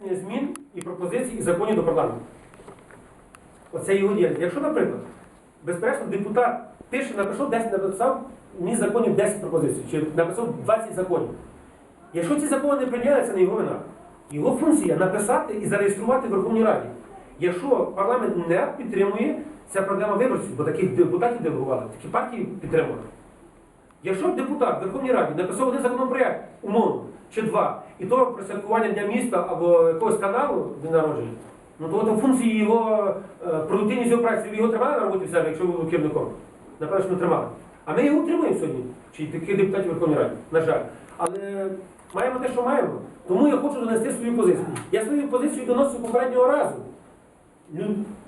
змін і пропозицій і законів до парламенту. Оце його діяльність. Якщо, наприклад, безперечно, депутат пише, написав 10, написав мені законів 10 пропозицій, чи написав 20 законів. Якщо ці закони не прийняли, це не його вина. Його функція написати і зареєструвати в Верховній Раді. Якщо парламент не підтримує, це проблема виборців, бо таких депутатів делегували, такі партії підтримували. Якщо депутат в Верховній Раді написав один законопроект, умовно, чи два, і то про святкування Дня міста або якогось каналу день народження, ну то от функції його е, продуктивність його праці, ви його тримали на роботі в себе, якщо ви були керівником? Напевно, що не тримали. А ми його утримуємо сьогодні, чи таких депутатів Верховної Ради, на жаль. Але маємо те, що маємо. Тому я хочу донести свою позицію. Я свою позицію доносив попереднього разу. Ну,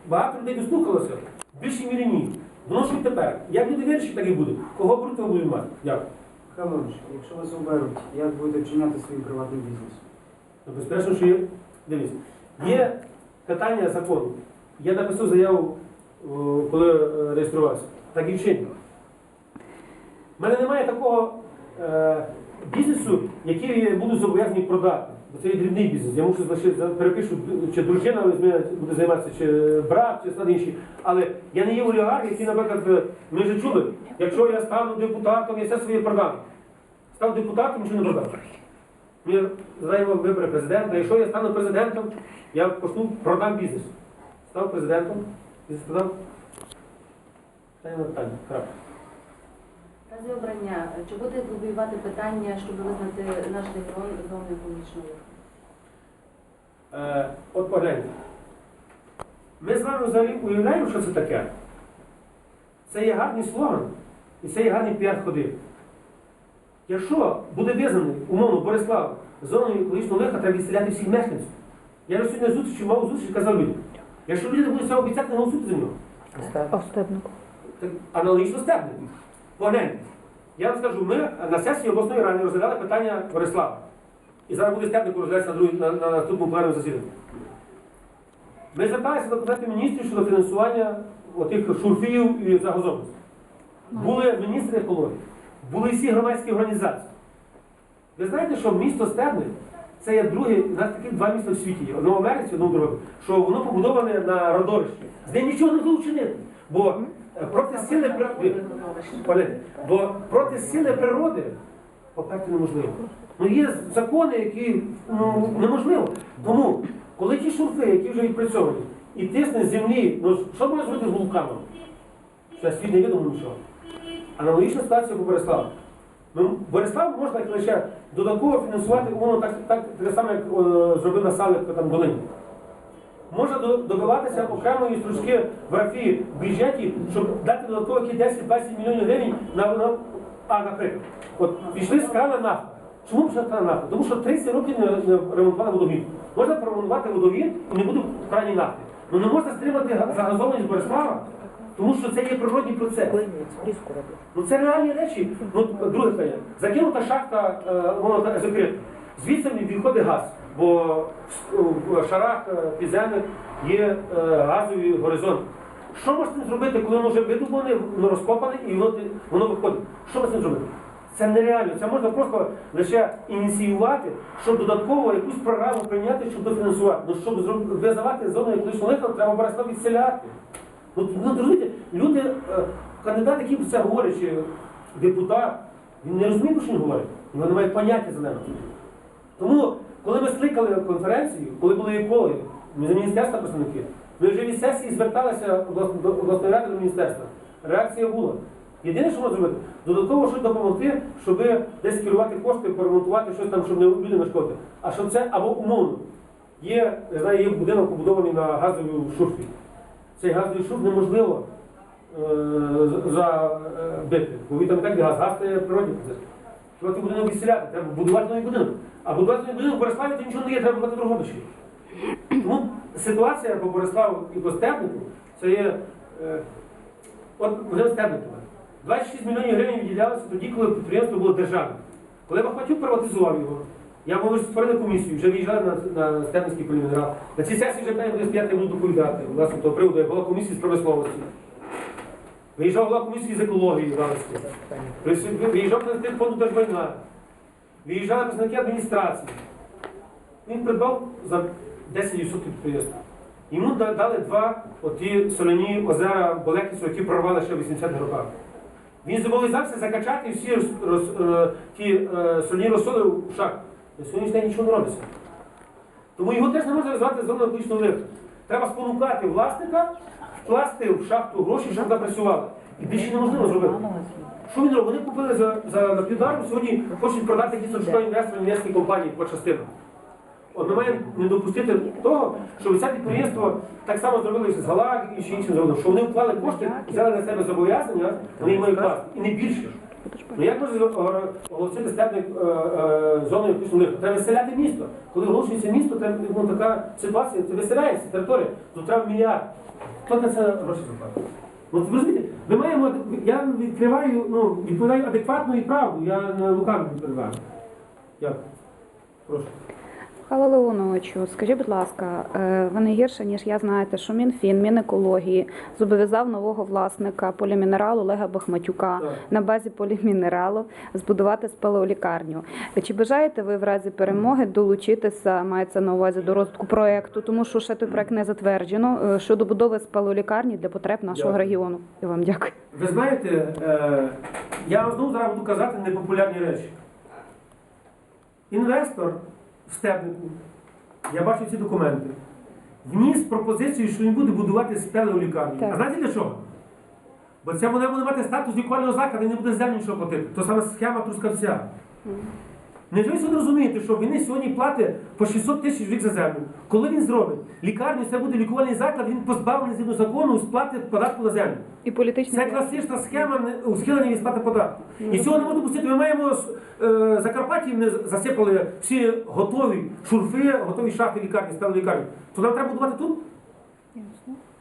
Багато людей дослухалося, в більшій мірі ні. Доношу тепер. Як люди вирішать, так і буде. Кого беруть, того будуть мати. Дякую. Михайло якщо вас оберуть, як будете вчиняти свій приватний бізнес? Ну, Безперечно, що є. Дивіться, є питання закону. Я написав заяву, о, коли е, реєструвався. Так і вчинив. У мене немає такого е, бізнесу, який я буду зобов'язаний продати. Бо це є дрібний бізнес. Я мушу перепишу, чи дружина буде займатися, чи брат, чи стан інший. Але я не є олігарх, який, наприклад, е, ми вже чули, якщо я стану депутатом, я все своє продам. Став депутатом, нічого не продав. Ми знаємо вибори президента. Якщо я стану президентом, я почну продам бізнес. Став президентом, бізнес продав. Питання на питання. Разі обрання, чи буде лобіювати питання, щоб визнати наш регіон зоною екологічного? Е, от погляньте. Ми з вами взагалі уявляємо, що це таке. Це є гарний слоган і це є гарний піар ходи. Якщо буде визнаний, умовно, Борислав, зоною екологічного лиха, треба відстріляти всіх мешканців. Я вже сьогодні зустрічі мав зустріч і казав людям. Якщо люди будуть це обіцяти, не голосуйте за нього. Остапнику. Так аналогічно стебне. Погляньте. Я вам скажу, ми на сесії обласної ради розглядали питання Борислава. І зараз буде стебник розглядатися на, на, на наступному пленарному засіданні. Ми зверталися до Кабінету міністрів щодо фінансування отих шурфів і загазованості. Були міністри екології, були всі громадські організації. Ви знаєте, що місто Стебник це є друге, у нас такі два міста в світі є. Одне в Америці, одне в другому. Що воно побудоване на родовищі. З ним нічого не вчинити. Бо проти сили природи, бо проти сили природи поперти неможливо. Ну є закони, які ну, неможливо. Тому, коли ті шурфи, які вже відпрацьовані, і тисне землі, ну що може зробити з вулканом? Це світ не відомо нічого. Аналогічна ситуація по Бориславу. Ну, Борислав можна лише додатково фінансувати, умовно так, так, так само, як о, зробив Насалик там в До- добиватися окремої стружки в графі в бюджеті, щоб дати додатково які 10-20 мільйонів гривень на, на а, наприклад, от пішли з крана нафта. Чому пішла крана нафта? Тому що 30 років не, не ремонтували водогін. Можна проремонтувати водогін і не буде в крані нафти. Ну не можна стримати га- загазованість Борислава, тому що це є природній процес. Ну це реальні речі. Ну, друге питання. Закинута шахта, е, воно закрита. Звідси відходить газ, бо в- шарах е, підземних є е, газові горизонти. Що можна зробити, коли воно вже видумане, воно розкопане і воно, воно виходить? Що можна з цим зробити? Це нереально. Це можна просто лише ініціювати, щоб додатково якусь програму прийняти, щоб дофінансувати. Ну, щоб визивати зону екологічного лиха, треба обов'язково відселяти. Ну, ну розумієте, люди, е, кандидат, який це говорить, чи депутат, він не розуміє, про що він говорить. Його немає поняття за ним. Тому, коли ми скликали конференцію, коли були екологи, ми з міністерства представники, ми вже від сесії зверталися до обласної ради до міністерства. Реакція була. Єдине, що можна зробити, додатково щось допомогти, щоб десь керувати кошти, поремонтувати щось там, щоб не люди не шкодити. А щоб це або умовно. Є, я знаю, є будинок побудований на газовій шурфі. Цей газовий шурф неможливо е, забити, бо він там і так газ, газ це природний процес. Хіба ти будинок відселяти, треба будувати новий будинок. А будувати новий будинок в Бориславі то нічого не є, треба будувати Дрогобичі. Тому ситуація по Бориславу і по Стебнику, це є. Е, от будемо Стебнику. 26 мільйонів гривень виділялося тоді, коли підприємство було державне. Коли Бахматюк приватизував його, я що створили комісію, вже виїжджали на, на Стебницький полімінерал. На цій сесії вже питання буде стояти, я буду доповідати. Власне, того приводу, як була комісія з промисловості. Виїжджав голова комісії з екології Галицької. Прису- Виїжджав представник фонду держмайна. Виїжджали представники адміністрації. він придбав за 10% підприємства. Йому дали два оті соляні озера Болекісу, які прорвали ще в 80-х роках. Він зобов'язався закачати всі роз, роз- е, ті е, соляні розсоли в шахту. На сьогоднішній день нічого не робиться. Тому його теж не можна розвивати зону екологічного лифту. Треба спонукати власника вкласти в шахту гроші, щоб вона працювала. І більше неможливо зробити. Що він робить? Вони купили за, за на півдарку, сьогодні хочуть продати якісь шукають інвестори інвестиційні компанії по частинам. От маємо не допустити того, щоб це підприємство так само зробило і з Галак і ще іншим заводом, що вони вклали кошти, взяли на себе зобов'язання, вони мають класти. І не більше. Ну як можна оголосити степник е, е, зоною якусь лиху? Треба виселяти місто. Коли оголошується місто, треба ну, така ситуація, це виселяється територія, то треба мільярд. На це гроші заплатить? От розумієте, ми маємо, я відкриваю, ну, відповідаю адекватну і правду, я не лукавий відповідаю. Дякую. Прошу. Михайло Леоновичу, скажіть, будь ласка, е, ви не гірше, ніж я знаєте, що Мінфін, Мінекології зобов'язав нового власника полімінералу Олега Бахматюка Так. на базі полімінералу збудувати спелеолікарню. Чи бажаєте ви в разі перемоги долучитися, мається на увазі до розвитку проекту, тому що ще той проект не затверджено е, щодо будови спелеолікарні для потреб нашого Дякую. регіону? Я вам дякую. Ви знаєте, е, я знову зараз буду казати непопулярні речі. Інвестор стебнику, я бачу ці документи, вніс пропозицію, що він буде будувати спелеу лікарні. Так. А знаєте для чого? Бо це буде мати статус лікувального закладу і не буде землю нічого платити. То саме схема трускавця. Невже ви розумієте, що він сьогодні платить по 600 тисяч рік за землю? Коли він зробить лікарню, це буде лікувальний заклад, він позбавлений згідно закону сплати податку на землю. І політичний Це класична схема усхилення від сплати податків. І цього не можна допустити. Ми маємо е, Закарпатті, не засипали всі готові шурфи, готові шахти лікарні, стали лікарні. То нам треба будувати тут?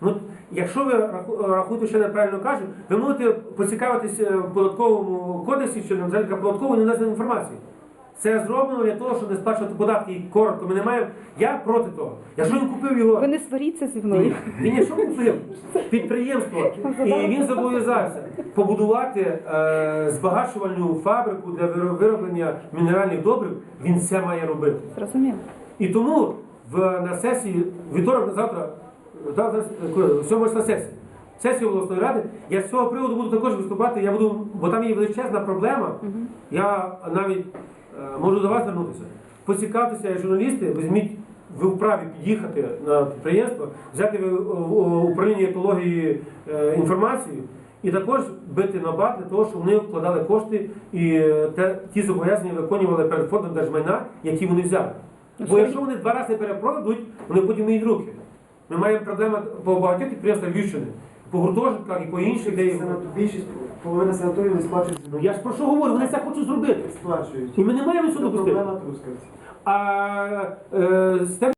Ну, якщо ви раху- рахуєте, що я неправильно кажу, ви можете поцікавитись е, в податковому кодексі, що нам податково не надасть інформації. Це зроблено для того, щоб не сплачувати податки. І коротко, ми не маємо. Я проти того. Якщо він купив його. Ви не сваріться зі мною. Він якщо купив підприємство, і він зобов'язався побудувати е, збагачувальну фабрику для вироблення мінеральних добрив, він це має робити. Зрозуміло. І тому в, на сесії, вівторок на завтра, завтра коли? сьома числа сесії, сесії обласної ради, я з цього приводу буду також виступати, я буду, бо там є величезна проблема. Я навіть е, можу до вас звернутися. Поцікавтеся, журналісти, візьміть, ви вправі під'їхати на підприємство, взяти в, в управління екології е, інформацію і також бити на бат для того, щоб вони вкладали кошти і е, те, ті зобов'язання виконували перед фондом держмайна, які вони взяли. Бо якщо вони два рази перепродадуть, вони потім миють руки. Ми маємо проблему по багатьох підприємствах Львівщини, по гуртожитках і по інших, де їх. Більшість половина санаторіїв не сплачують. Ну я ж про що говорю, вони це хочуть зробити. Сплачують. І ми не маємо Це цього допустити. проблема трускавців. А е, з тим